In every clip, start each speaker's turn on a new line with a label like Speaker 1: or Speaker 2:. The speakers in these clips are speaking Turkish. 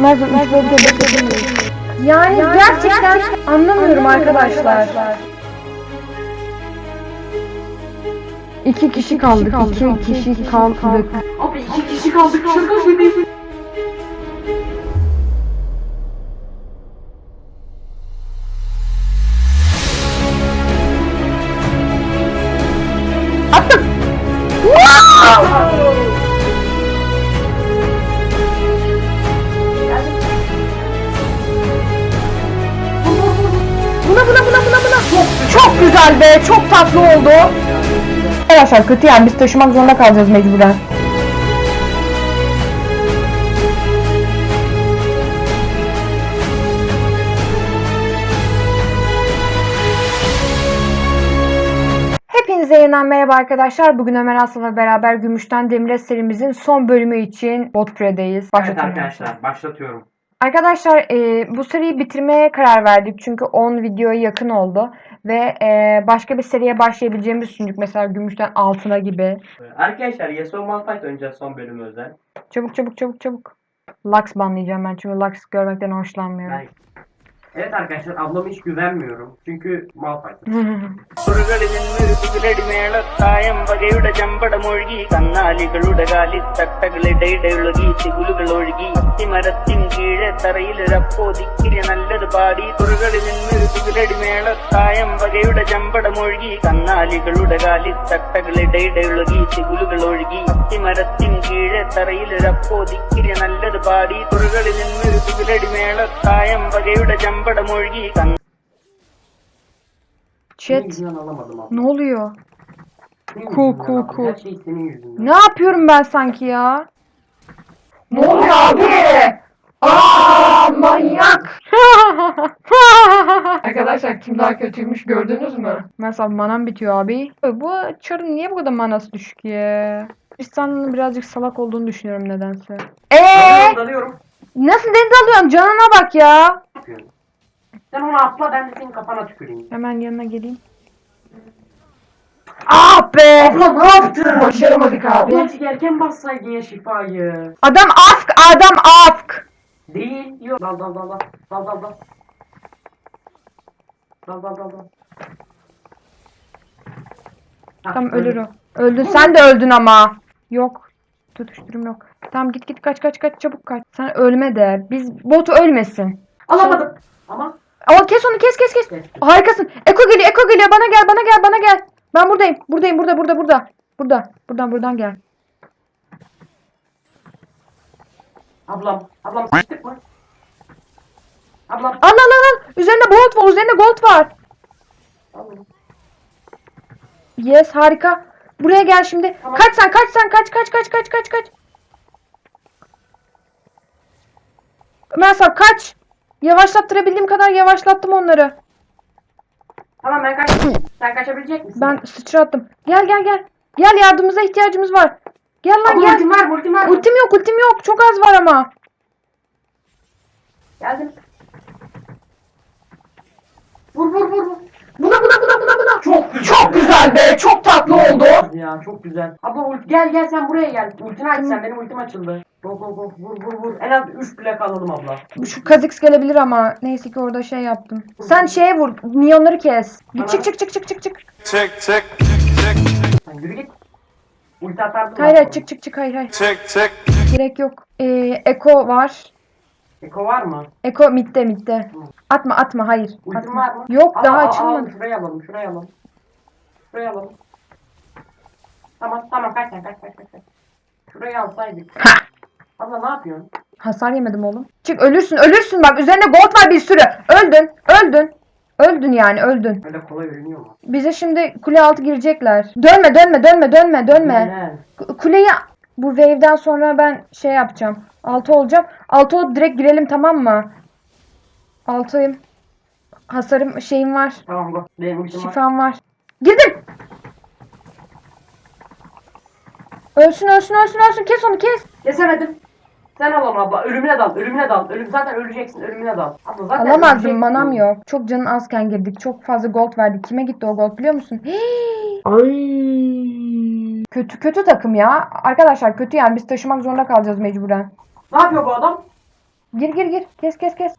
Speaker 1: Nerede? Bölge bekledim. Yani, gerçekten, anlamıyorum arkadaşlar. İki kişi kaldık. İki kişi kaldık.
Speaker 2: Abi iki kişi kaldık. Şaka gibi.
Speaker 1: Güzel be. Çok tatlı oldu. Arkadaşlar kötü yani biz taşımak zorunda kalacağız mecburen. Hepinize yeniden merhaba arkadaşlar. Bugün Ömer Aslan'la beraber Gümüşten Demire serimizin son bölümü için Botpre'deyiz.
Speaker 2: Evet
Speaker 1: Başlatıyorum.
Speaker 2: arkadaşlar başlatıyorum.
Speaker 1: Arkadaşlar e, bu seriyi bitirmeye karar verdik çünkü 10 videoya yakın oldu ve e, başka bir seriye başlayabileceğimizi düşündük mesela Gümüşten Altına gibi.
Speaker 2: Arkadaşlar Yasuo Malphite oynayacağız son bölümü özel.
Speaker 1: Çabuk çabuk çabuk çabuk. Lux banlayacağım ben çünkü Lux görmekten hoşlanmıyorum.
Speaker 2: Ben... Evet arkadaşlar ablama hiç güvenmiyorum. Çünkü Malphite.
Speaker 3: സുറുകളിൽ നിന്നൊരു മേളത്തായം വകയുടെ ചമ്പടമൊഴുകി കന്നാലികളുടെ കാലിത്തട്ടകളിടയിടയൊഴുകി തികുലുകൾ ഒഴുകി അത്തിമരത്തിൻ കീഴെ തറയിലൊരപ്പോതിക്കിരി നല്ലത് പാടി തുറകളിൽ നിന്നൊരു തുകിലടി മേളത്തായം വകയുടെ ചമ്പടമൊഴുകി കന്നാലികളുടെ കാലിത്തട്ടകളിടയിടയൊഴുകി തികുലുകൾ ഒഴുകി അത്തിമരത്തിൻ കീഴെ തറയിലൊരപ്പോതിക്കിരി നല്ലത് പാടി തുറകളിൽ നിന്നൊരു തുകിലടി മേളത്തായം വകയുടെ செம்பட மூழ்கி
Speaker 2: கண்
Speaker 1: Chat. Ne oluyor?
Speaker 2: Şey senin
Speaker 1: Cool,
Speaker 2: yüzünden
Speaker 1: Ne yapıyorum ben sanki ya? Ne oluyor abi? Aa manyak. Arkadaşlar kim daha kötüymüş gördünüz mü? Mesela manam bitiyor abi. Bu çarın niye bu kadar manası düşük ya? Tristan'ın birazcık salak olduğunu düşünüyorum nedense. Eee?
Speaker 2: Dalıyorum.
Speaker 1: Nasıl deniz alıyorsun? Canına bak ya.
Speaker 2: Yapıyorum. Sen onu atla ben de senin kafana tüküreyim.
Speaker 1: Hemen yanına geleyim. Ah be!
Speaker 2: Abla ne yaptın?
Speaker 1: Başaramadık abi.
Speaker 2: Birazcık erken bassaydın ya şifayı.
Speaker 1: Adam afk, adam afk.
Speaker 2: Değil. Yok. Dal dal dal dal. Dal dal dal. Dal dal dal dal. Ha,
Speaker 1: Tam ölür o. Öldün. Sen de öldün ama. Yok. Tutuşturum yok. Tamam git git kaç kaç kaç çabuk kaç. Sen ölme de. Biz botu ölmesin.
Speaker 2: Alamadım. Ama
Speaker 1: Ama kes onu kes kes kes. Harikasın. Eko geliyor Eko geliyor. Bana gel bana gel bana gel. Ben buradayım. Buradayım burada burada burada. Burada. Buradan buradan gel.
Speaker 2: ablam. Ablam sıktık mı? Ablam.
Speaker 1: Al al al al. Üzerinde gold var. Üzerinde gold var.
Speaker 2: Ablam.
Speaker 1: Yes harika. Buraya gel şimdi.
Speaker 2: Tamam.
Speaker 1: Kaç sen kaç sen kaç kaç kaç kaç kaç kaç. Ömer Sarp, kaç. Yavaşlattırabildiğim kadar yavaşlattım onları.
Speaker 2: Tamam ben kaçtım. Sen kaçabilecek misin?
Speaker 1: Ben sıçrattım. Gel gel gel. Gel yardımımıza ihtiyacımız var. Gel lan
Speaker 2: Abla
Speaker 1: gel.
Speaker 2: ultim var? Ultim var?
Speaker 1: Ultim yok ultim yok. Çok az var ama.
Speaker 2: Geldim. Vur vur vur vur. Buna buna buna buna buna. Çok
Speaker 1: Çok güzel be. Çok tatlı oldu.
Speaker 2: Ya çok güzel. Abla ult gel gel sen buraya gel. Ultini aç sen benim ultim açıldı. Go go go vur vur vur. En az 3 plak alalım abla.
Speaker 1: Şu Kazix gelebilir ama. Neyse ki orada şey yaptım. Sen şeye vur. Milyonları kes. Git çık çık çık çık çık çık.
Speaker 4: Check, check, check,
Speaker 2: Sen yürü git. Ulti atardım.
Speaker 1: Hayır hayır çık çık çık hayır hayır.
Speaker 4: check, check.
Speaker 1: Gerek yok. Ee, Eko var.
Speaker 2: Eko var mı?
Speaker 1: Eko midde midde. Atma atma hayır.
Speaker 2: Ultim
Speaker 1: Atma.
Speaker 2: var mı?
Speaker 1: Yok
Speaker 2: Al,
Speaker 1: daha
Speaker 2: al,
Speaker 1: açılmadı.
Speaker 2: Şuraya alalım şuraya alalım. Şuraya alalım. Tamam tamam kaç kaç kaç kaç. kaç. Şurayı alsaydık. Abla ne yapıyorsun?
Speaker 1: Hasar yemedim oğlum. Çık ölürsün ölürsün bak üzerinde gold var bir sürü. Öldün öldün. Öldün yani öldün.
Speaker 2: Öyle kolay ölünüyor mu?
Speaker 1: Bize şimdi kule altı girecekler. Dönme dönme dönme dönme dönme. K- Kuleyi bu wave'den sonra ben şey yapacağım. Altı olacağım. Altı olup direkt girelim tamam mı? Altıyım. Hasarım şeyim var.
Speaker 2: Tamam go. Benim ultim var.
Speaker 1: Şifam var. Girdim. Ölsün ölsün ölsün ölsün kes onu kes.
Speaker 2: Kesemedim. Sen al onu abla. Ölümüne dal. Ölümüne dal. Ölüm zaten öleceksin. Ölümüne dal. Abla zaten
Speaker 1: Alamazdım
Speaker 2: öleceksin.
Speaker 1: manam yok. Çok canın azken girdik. Çok fazla gold verdik. Kime gitti o gold biliyor musun? Hii.
Speaker 2: Ay.
Speaker 1: Kötü kötü takım ya. Arkadaşlar kötü yani biz taşımak zorunda kalacağız mecburen.
Speaker 2: Ne yapıyor bu adam?
Speaker 1: Gir gir gir. Kes kes kes.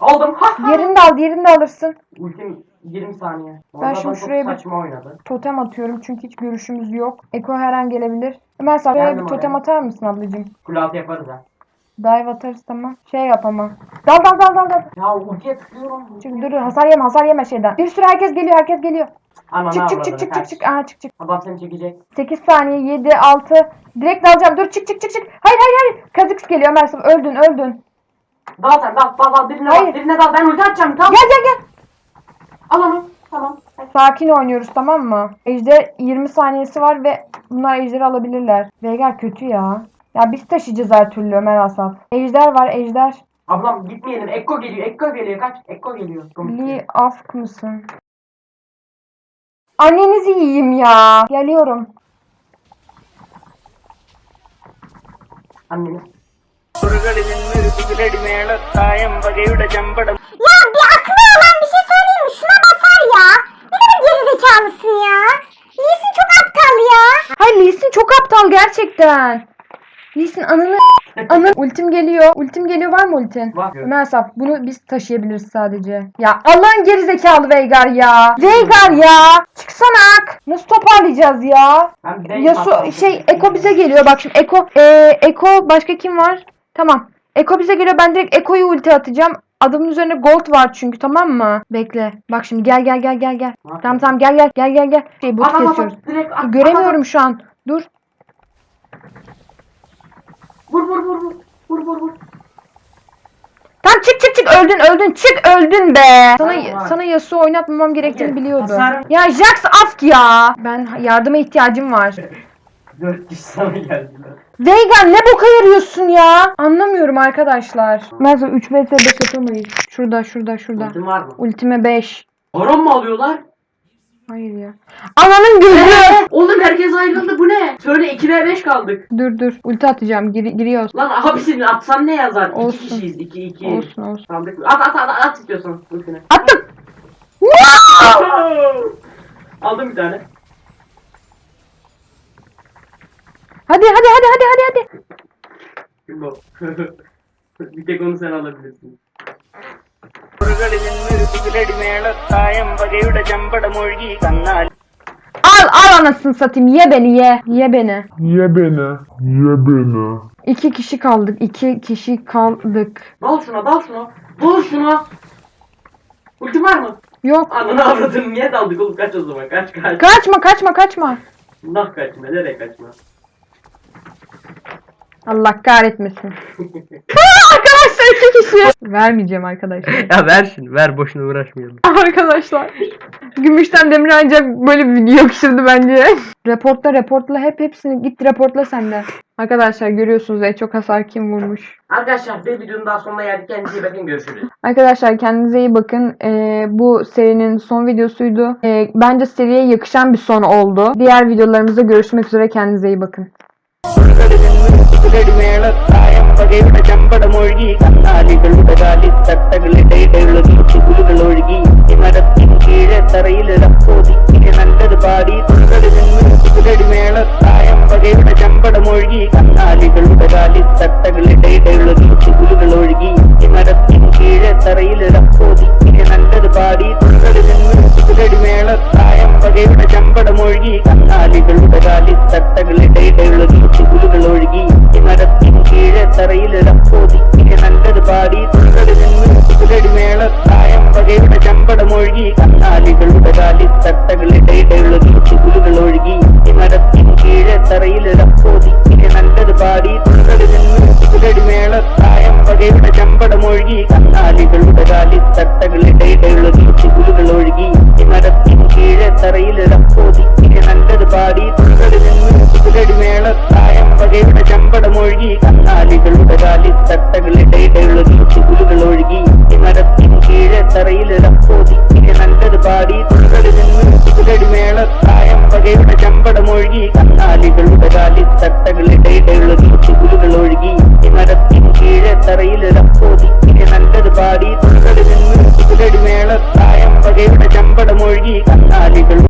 Speaker 2: Aldım. Ha ha.
Speaker 1: Yerini de al yerini de alırsın.
Speaker 2: Ultim 20 saniye.
Speaker 1: Ben
Speaker 2: Orada
Speaker 1: şimdi
Speaker 2: çok
Speaker 1: şuraya bir-
Speaker 2: saçma oynadı.
Speaker 1: Totem atıyorum çünkü hiç görüşümüz yok. Eko her an gelebilir. Ömer sen buraya
Speaker 2: Geldim
Speaker 1: bir totem
Speaker 2: oraya.
Speaker 1: atar mısın ablacığım?
Speaker 2: Kule altı yaparız ha.
Speaker 1: Dive atarız tamam. Şey yap ama. Dal dal dal dal dal.
Speaker 2: Ya ultiye tıklıyorum.
Speaker 1: Çık dur dur hasar yeme hasar yeme şeyden. Bir sürü herkes geliyor herkes geliyor.
Speaker 2: Ananı
Speaker 1: Çık çık çık çık çık çık. Aha çık çık.
Speaker 2: Adam seni çekecek.
Speaker 1: 8 saniye 7 6. Direkt dalacağım. Dur çık çık çık çık. Hayır hayır hayır. Kazıks geliyor Ömer sen öldün öldün.
Speaker 2: Dal sen dal dal dal birine
Speaker 1: Hayır.
Speaker 2: dal birine dal ben ulti atacağım tamam.
Speaker 1: Gel gel gel.
Speaker 2: Al onu. Tamam.
Speaker 1: Sakin oynuyoruz tamam mı? Ejder 20 saniyesi var ve bunlar ejderi alabilirler. Veigar kötü ya. Ya biz taşıyacağız her türlü Ömer Asaf. Ejder var ejder.
Speaker 2: Ablam gitmeyelim. Ekko geliyor. Ekko geliyor. Kaç. Ekko geliyor.
Speaker 1: Lee afk mısın? Annenizi yiyeyim ya. Geliyorum.
Speaker 2: Anneni.
Speaker 5: Çok aptal
Speaker 1: gerçekten. Lee Sin ananı... Anı... Ultim geliyor. Ultim geliyor var mı ultin?
Speaker 2: Var.
Speaker 1: Ömer Asaf bunu biz taşıyabiliriz sadece. Ya Allah'ın gerizekalı Veigar ya. Veigar ya. Çıksana ak. Nasıl toparlayacağız ya? Yasu şey Eko bize geliyor bak şimdi Eko e, Eko başka kim var? Tamam. Eko bize geliyor ben direkt Eko'yu ulti atacağım. Adamın üzerinde gold var çünkü tamam mı? Bekle. Bak şimdi gel gel gel gel gel. Tamam tamam gel gel gel gel gel. Şey bot
Speaker 2: At, at, at,
Speaker 1: kesiyoruz.
Speaker 2: at, at,
Speaker 1: Göremiyorum şu an. Dur.
Speaker 2: Vur vur vur vur. Vur vur vur.
Speaker 1: Tamam çık çık çık öldün öldün çık öldün be. Sana
Speaker 2: Tamam.
Speaker 1: sana Yasuo oynatmamam gerektiğini
Speaker 2: Peki,
Speaker 1: biliyordum. Ya Jax afk ya. Ben yardıma ihtiyacım var.
Speaker 2: 4 kişi sana geldiler.
Speaker 1: Veigar ne boka yarıyorsun ya? Anlamıyorum arkadaşlar. Mesela 3 vs 5 yapamayız. Şurada şurada şurada.
Speaker 2: Ultim var mı?
Speaker 1: Ultime 5.
Speaker 2: Baron mu alıyorlar?
Speaker 1: Hayır ya. Ananın gözü.
Speaker 2: Oğlum herkes ayrıldı bu ne? Söyle 2 ve 5 kaldık.
Speaker 1: dur dur. Ulti atacağım. Gir, giriyoruz.
Speaker 2: Lan hapsini atsan ne yazar? 2
Speaker 1: Olsun.
Speaker 2: kişiyiz 2 2.
Speaker 1: Olsun olsun.
Speaker 2: Kaldık. At at at at istiyorsan ultini.
Speaker 1: Attım.
Speaker 2: Aldım bir tane.
Speaker 1: Hadi hadi hadi hadi hadi hadi.
Speaker 2: Kim o? bir tek onu sen alabilirsin.
Speaker 3: പുറകളിൽ നിന്നൊരു കുതിരടി മേളത്തായം വകയുടെ ചമ്പടമൊഴുകി കന്നാൽ
Speaker 1: Al al anasını satayım. Ye beni ye. Ye beni.
Speaker 6: Ye beni. Ye beni.
Speaker 1: İki kişi kaldık. iki kişi kaldık.
Speaker 2: Dal şuna dal şuna. Dal şuna. Ultim var mı?
Speaker 1: Yok.
Speaker 2: Ananı avradın niye daldık oğlum kaç o zaman kaç kaç.
Speaker 1: Kaçma kaçma kaçma.
Speaker 2: Nah kaçma nereye kaçma.
Speaker 1: Allah kahretmesin. Arkadaşlar iki kişi. Vermeyeceğim arkadaşlar.
Speaker 2: ya ver şimdi ver boşuna uğraşmayalım.
Speaker 1: Arkadaşlar. Gümüşten demir ancak böyle bir video yakışırdı bence. reportla reportla hep hepsini git reportla sen de. Arkadaşlar görüyorsunuz en çok hasar kim vurmuş.
Speaker 2: Arkadaşlar bir videonun daha sonuna geldik kendinize iyi bakın görüşürüz.
Speaker 1: Arkadaşlar kendinize iyi bakın. Ee, bu serinin son videosuydu. Ee, bence seriye yakışan bir son oldu. Diğer videolarımızda görüşmek üzere. Kendinize iyi bakın.
Speaker 3: വകയുടെ ചമ്പടമൊഴുകി കന്നാലികളുടെ കാലിത്തട്ടകളിടയിടയിളകി ചുരുളുകൾ ഒഴുകി മരത്തിനു കീഴെ തറയിലിറപ്പോതിക്ക് നല്ലൊരു പാടി തുള്ളിൽ നിന്ന് കുതിരടി മേളത്തായം വകയുടെ ചമ്പടമൊഴുകി കന്നാലികളുടെ കാലിത്തട്ടകളിടയിടയിളകി ചുരുളുകൾ ഒഴുകി മരത്തിനു കീഴെ തറയിലിറപ്പോതിക്ക് നല്ലൊരു പാടി തുള്ളിൽ നിന്ന് കുതിരടി മേളത്തായം വകയുടെ ചമ്പടമൊഴുകി കന്നാലികളുടെ കാലിത്തട്ടകളിൽ തറയിലിടം. നല്ലൊരു പാടി തുണ്ടടി നിന്ന് കുതിരടിമേള തായം വകയുടെ ചമ്പടമൊഴുകി കന്നാലികളുടെ കാലി തട്ടകളിടയിടയുള്ള ചുരുളുകൾ ഒഴുകി മരത്തിനു കീഴെ തറയിലിടം. നല്ലൊരു പാടി തുണ്ടടി നിന്ന് കുതിരടിമേള തായം വകയുടെ ചമ്പടമൊഴുകി കന്നാലികളുടെ കാലി തട്ടകളിടയിടയുള്ള ചുരുളുകൾ ഒഴുകി മരത്തിനു കീഴെ തറയിലിടം. ആകേണ ചമ്പടമൊഴുകി കന്നാലികളുടെ കാലിൽ തട്ടകളിടയിടയിളകി ചുരുളുകൾ ഒഴുകി നരത്തിനു കീഴെ തറയിലിടപ്പോതിക്കിനെ നല്ലത് പാടി തുറകളിൽ നിന്ന് കുതിരടി മേളത്തായം വകയുടെ ചമ്പടമൊഴുകി കന്നാലികളുടെ കാലിൽ തട്ടകളിടയിടയിളകി ചുരുളുകൾ ഒഴുകി നരത്തിനു കീഴെ തറയിലിടപ്പോതിക്കിനെ നല്ലത് പാടി തുറകളിൽ നിന്ന് കുതിരടി മേളത്തായം വകയുടെ ചമ്പടമൊഴുകി കന്നാലികൾ